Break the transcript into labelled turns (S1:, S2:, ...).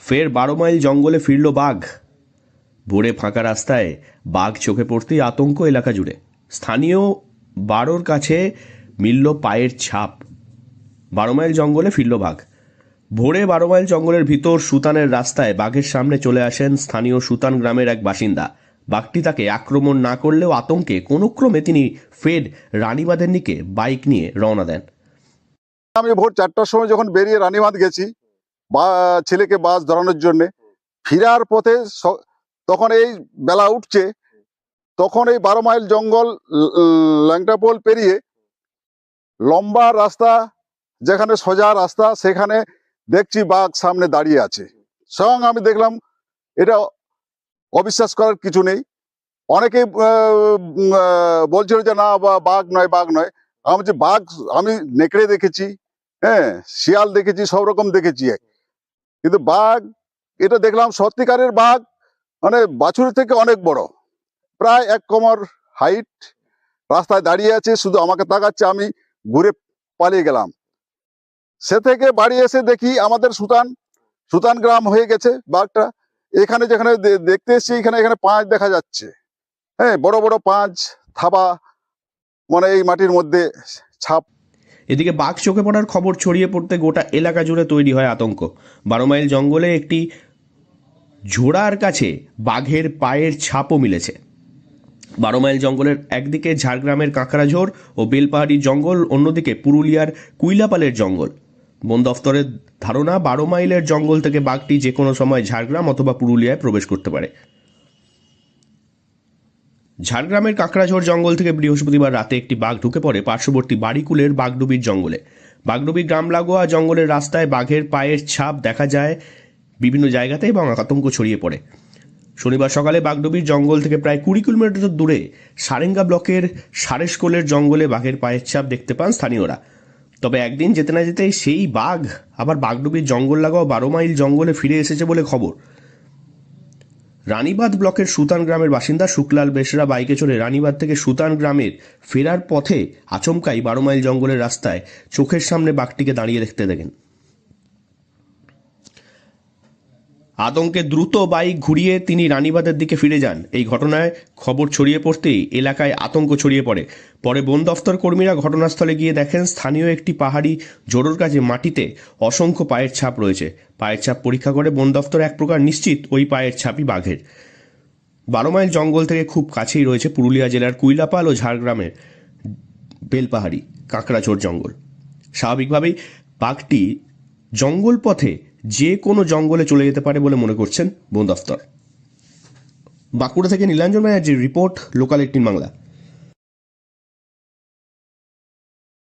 S1: ফের বারো মাইল জঙ্গলে ফিরল বাঘ। ভোরে ফাঁকা রাস্তায় বাঘ চোখে পড়তেই আতঙ্ক এলাকা জুড়ে। স্থানীয় বারোর কাছে মিলল পায়ের ছাপ। বারো মাইল জঙ্গলে ফিরল বাঘ। ভোরে বারো মাইল জঙ্গলের ভিতর সুতানের রাস্তায় বাঘের সামনে চলে আসেন স্থানীয় সুতান গ্রামের এক বাসিন্দা। বাঘটি তাকে আক্রমণ না করলেও আতঙ্কে কোনো ক্রমে তিনি ফের রানীবাঁধের দিকে বাইক নিয়ে রওনা দেন।
S2: আমি ভোর চারটার সময় যখন বেরিয়ে রানীবাঁধ গেছি বা ছেলেকে বাস ধরানোর জন্য ফিরার পথে তখন এই বেলা উঠছে, তখন এই বারো মাইল জঙ্গল ল্যাংটাপোল পেরিয়ে লম্বা রাস্তা, যেখানে সোজা রাস্তা, সেখানে দেখছি বাঘ সামনে দাঁড়িয়ে আছে। স্বয়ং আমি দেখলাম, এটা অবিশ্বাস করার কিছু নেই। অনেকেই বলছিল যে না বাঘ নয় বাঘ নয়। আমি যে বাঘ, আমি নেকড়ে দেখেছি হ্যাঁ শিয়াল দেখেছি, সব রকম দেখেছি। কিন্তু বাঘ, এটা দেখলাম সত্যিকারের বাঘ মানে বাছুরের থেকে অনেক বড়। প্রায় এক কমর হাইট রাস্তায় দাঁড়িয়ে আছে, শুধু আমাকে তাকাচ্ছে, আমি ঘুরে পালিয়ে গেলাম। সে থেকে বাড়ি এসে দেখি আমাদের সুতান সুতান গ্রাম হয়ে গেছে বাঘটা। এখানে যেখানে দেখতে এসছি, এখানে এখানে পাঁচ দেখা যাচ্ছে। হ্যাঁ বড় বড় পাঁচ থাবা মানে এই মাটির মধ্যে ছাপ
S1: এদিকে বাঘ চোখে পড়ার খবর ছড়িয়ে পড়তে গোটা এলাকা জুড়ে তৈরি হয় আতঙ্ক। বারো মাইল জঙ্গলে একটি ঝোড়ার কাছে বাঘের পায়ের ছাপও মিলেছে। বারো মাইল জঙ্গলের একদিকে ঝাড়গ্রামের কাঁকড়াঝোড় ও বেলপাহাড়ি জঙ্গল, অন্যদিকে পুরুলিয়ার কুইলাপালের জঙ্গল। বন দফতরের ধারণা, বারো মাইলের জঙ্গল থেকে বাঘটি যে কোনো সময় ঝাড়গ্রাম অথবা পুরুলিয়ায় প্রবেশ করতে পারে। ঝাড়গ্রামের কাঁকড়াঝোড় জঙ্গল থেকে বৃহস্পতিবার রাতে একটি বাঘ ঢুকে পড়ে। পার্শ্ববর্তী বাড়িকুলের বাগডুবির জঙ্গলে। বাগডুবি গ্রাম লাগোয়া জঙ্গলের রাস্তায় বাঘের পায়ের ছাপ দেখা যায় বিভিন্ন জায়গাতে এবং আতঙ্ক ছড়িয়ে পড়ে। শনিবার সকালে বাগডুবির জঙ্গল থেকে প্রায় কুড়ি কিলোমিটার দূরে সারেঙ্গা ব্লকের সারেশকোলের জঙ্গলে বাঘের পায়ের ছাপ দেখতে পান স্থানীয়রা। তবে একদিন যেতে না যেতেই সেই বাঘ আবার বাগডুবির জঙ্গল লাগাও বারো মাইল জঙ্গলে ফিরে এসেছে বলে খবর। রানীবাঁধ ব্লকের সুতান গ্রামের বাসিন্দা শুক্লাল বেশরা বাইকে চড়ে রানীবাঁধ থেকে সুতান গ্রামের ফেরার পথে আচমকাই বারো মাইল জঙ্গলের রাস্তায় চোখের সামনে বাঘটিকে দাঁড়িয়ে দেখতে দেখেন। আতঙ্কে দ্রুত বাইক ঘুরিয়ে তিনি রানীবাঁধের দিকে ফিরে যান। এই ঘটনায় খবর ছড়িয়ে পড়তেই এলাকায় আতঙ্ক ছড়িয়ে পড়ে। পরে বন দফতর কর্মীরা ঘটনাস্থলে গিয়ে দেখেন, স্থানীয় একটি পাহাড়ি জোড়োর কাছে মাটিতে অসংখ্য পায়ের ছাপ রয়েছে। পায়ের ছাপ পরীক্ষা করে বন দফতর এক প্রকার নিশ্চিত ওই পায়ের ছাপই বাঘের। বারো মাইল জঙ্গল থেকে খুব কাছেই রয়েছে পুরুলিয়া জেলার কুইলাপাল ও ঝাড়গ্রামের বেলপাহাড়ি কাঁকড়াচোর জঙ্গল। স্বাভাবিকভাবেই বাঘটি জঙ্গল পথে যে কোনো জঙ্গলে চলে যেতে পারে বলে মনে করছেন বন দফতর। বাঁকুড়া থেকে নীলাঞ্জন ব্যানার্জির রিপোর্ট, লোকাল এইটিন বাংলা।